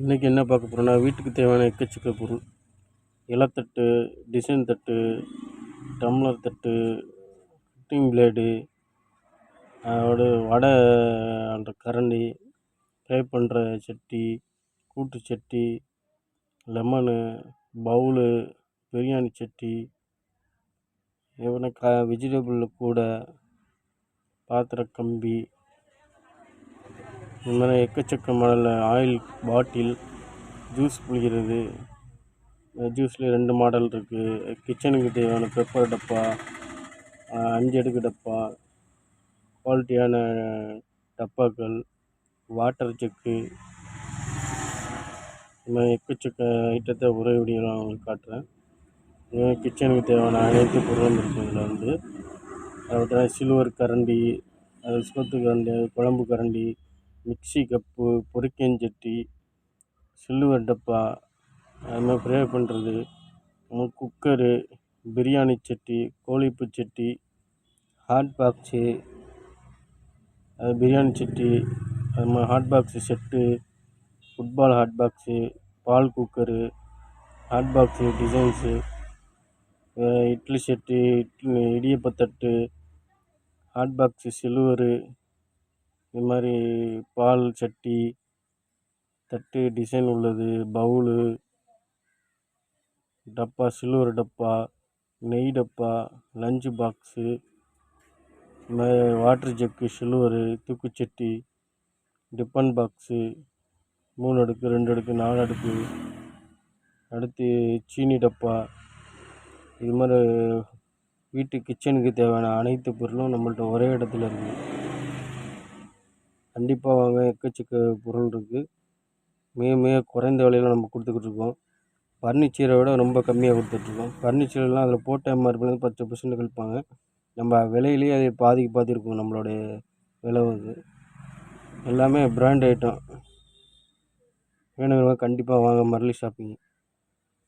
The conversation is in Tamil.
இன்றைக்கி என்ன பார்க்க போகிறோன்னா வீட்டுக்கு தேவையான எக்கச்சக்க பொருள். இலத்தட்டு டிசைன் தட்டு டம்ளர் தட்டு கட்டிங் பிளேடு அதோட வடை அந்த கரண்டி ஃப்ரை பண்ணுற சட்டி கூட்டு சட்டி லெமனு பவுலு பிரியாணி சட்டி எவன க வெஜிடபிள் கூட பாத்திர கம்பி இது மாதிரி எக்கச்சக்க மாடலில் ஆயில் பாட்டில் ஜூஸ் புளிக்கிறது ஜூஸில் ரெண்டு மாடல் இருக்குது கிச்சனுக்கு தேவையான பெப்பர் டப்பா அஞ்சு அடுக்கு டப்பா குவாலிட்டியான டப்பாக்கள் வாட்டர் ஜக்கு. இந்த மாதிரி எக்கச்சக்க ஐட்டத்தை ஒரே வீடியோவில் நான் உங்களுக்கு காட்டுறேன். கிச்சனுக்கு தேவையான அனைத்து பொருளும் இருக்குது இதில் வந்து. அதை சில்வர் கரண்டி அது சோத்து கரண்டி குழம்பு கரண்டி மிக்ஸி கப்பு பொரிக்கஞ்சட்டி சில்வர் டப்பா அது மாதிரி ஃப்ரை பண்ணுறது குக்கரு பிரியாணி சட்டி கோழிப்பு சட்டி ஹாட் பாக்ஸு அது பிரியாணி சட்டி அது மாதிரி hot box set football hot box பால் cooker hot box designs idli set idli இடியப்பத்தட்டு hot box silver இது மாதிரி பால் சட்டி தட்டு டிசைன் உள்ளது பவுலு டப்பா சில்வர் டப்பா நெய் டப்பா லஞ்சு பாக்ஸு இது மாதிரி வாட்ரு ஜக்கு சில்வரு தூக்குச்சட்டி டிப்பன் பாக்ஸு மூணு அடுக்கு ரெண்டு அடுக்கு நாலு அடுக்கு அடுத்து சீனி டப்பா இது மாதிரி வீட்டு கிச்சனுக்கு தேவையான அனைத்து பொருளும் நம்மள்ட்ட ஒரே இடத்துல இருக்குது கண்டிப்பாக வாங்க. எக்கச்சக்க பொருள் இருக்குது மிக மிக குறைந்த விலையில் நம்ம கொடுத்துக்கிட்ருக்கோம் ஃபர்னிச்சரை விட ரொம்ப கம்மியாக கொடுத்துட்ருக்கோம் ஃபர்னிச்சர்லாம் அதில் போட்ட எம்ஆர்பிலேருந்து பத்து பர்சன்ட் கழிப்பாங்க. நம்ம விலையிலேயே அது பாதிக்கு பாதி இருக்கும் நம்மளுடைய விலை வந்து. எல்லாமே பிராண்ட் ஐட்டம் வேணுங்கிறவங்க கண்டிப்பாக வாங்க. மரளி ஷாப்பிங்